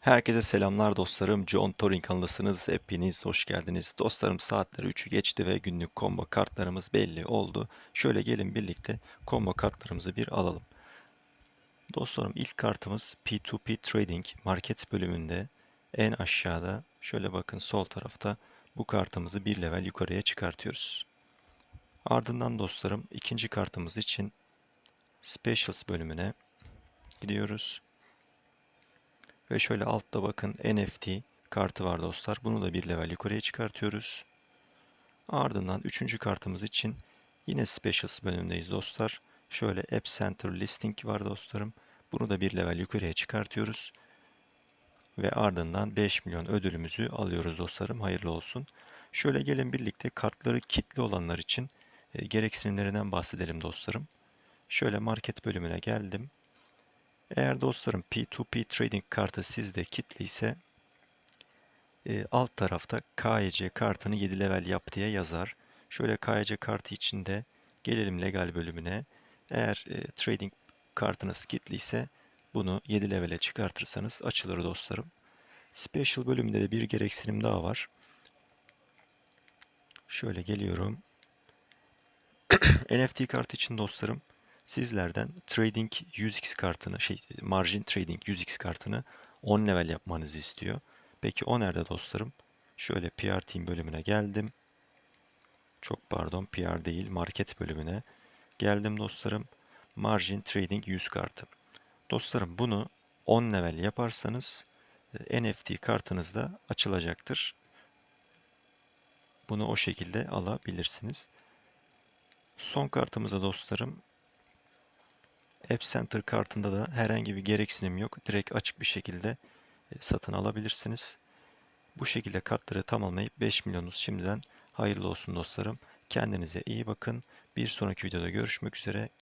Herkese selamlar dostlarım. John Torin kanalısınız. Hepiniz hoş geldiniz. Dostlarım saatleri 3'ü geçti ve günlük combo kartlarımız belli oldu. Şöyle gelin birlikte combo kartlarımızı bir alalım. Dostlarım ilk kartımız P2P Trading Market bölümünde en aşağıda şöyle bakın sol tarafta bu kartımızı bir level yukarıya çıkartıyoruz. Ardından dostlarım ikinci kartımız için Specials bölümüne gidiyoruz. Ve şöyle altta bakın NFT kartı var dostlar. Bunu da bir level yukarıya çıkartıyoruz. Ardından üçüncü kartımız için yine Specials bölümündeyiz dostlar. Şöyle App Center Listing var dostlarım. Bunu da bir level yukarıya çıkartıyoruz. Ve ardından 5 milyon ödülümüzü alıyoruz dostlarım. Hayırlı olsun. Şöyle gelin birlikte kartları kitli olanlar için e, gereksinimlerinden bahsedelim dostlarım. Şöyle market bölümüne geldim. Eğer dostlarım P2P Trading kartı sizde kitli ise e, alt tarafta KYC kartını 7 level yap diye yazar. Şöyle KYC kartı içinde gelelim legal bölümüne. Eğer e, trading kartınız kitli ise bunu 7 levele çıkartırsanız açılır dostlarım. Special bölümünde de bir gereksinim daha var. Şöyle geliyorum. NFT kartı için dostlarım sizlerden trading 100x kartını şey margin trading 100x kartını 10 level yapmanızı istiyor. Peki o nerede dostlarım? Şöyle PR team bölümüne geldim. Çok pardon PR değil market bölümüne. Geldim dostlarım. Margin trading 100 kartı. Dostlarım bunu 10 level yaparsanız e, NFT kartınız da açılacaktır. Bunu o şekilde alabilirsiniz. Son kartımıza dostlarım App Center kartında da herhangi bir gereksinim yok. Direkt açık bir şekilde e, satın alabilirsiniz. Bu şekilde kartları tamamlayıp 5 milyonunuz şimdiden hayırlı olsun dostlarım. Kendinize iyi bakın. Bir sonraki videoda görüşmek üzere.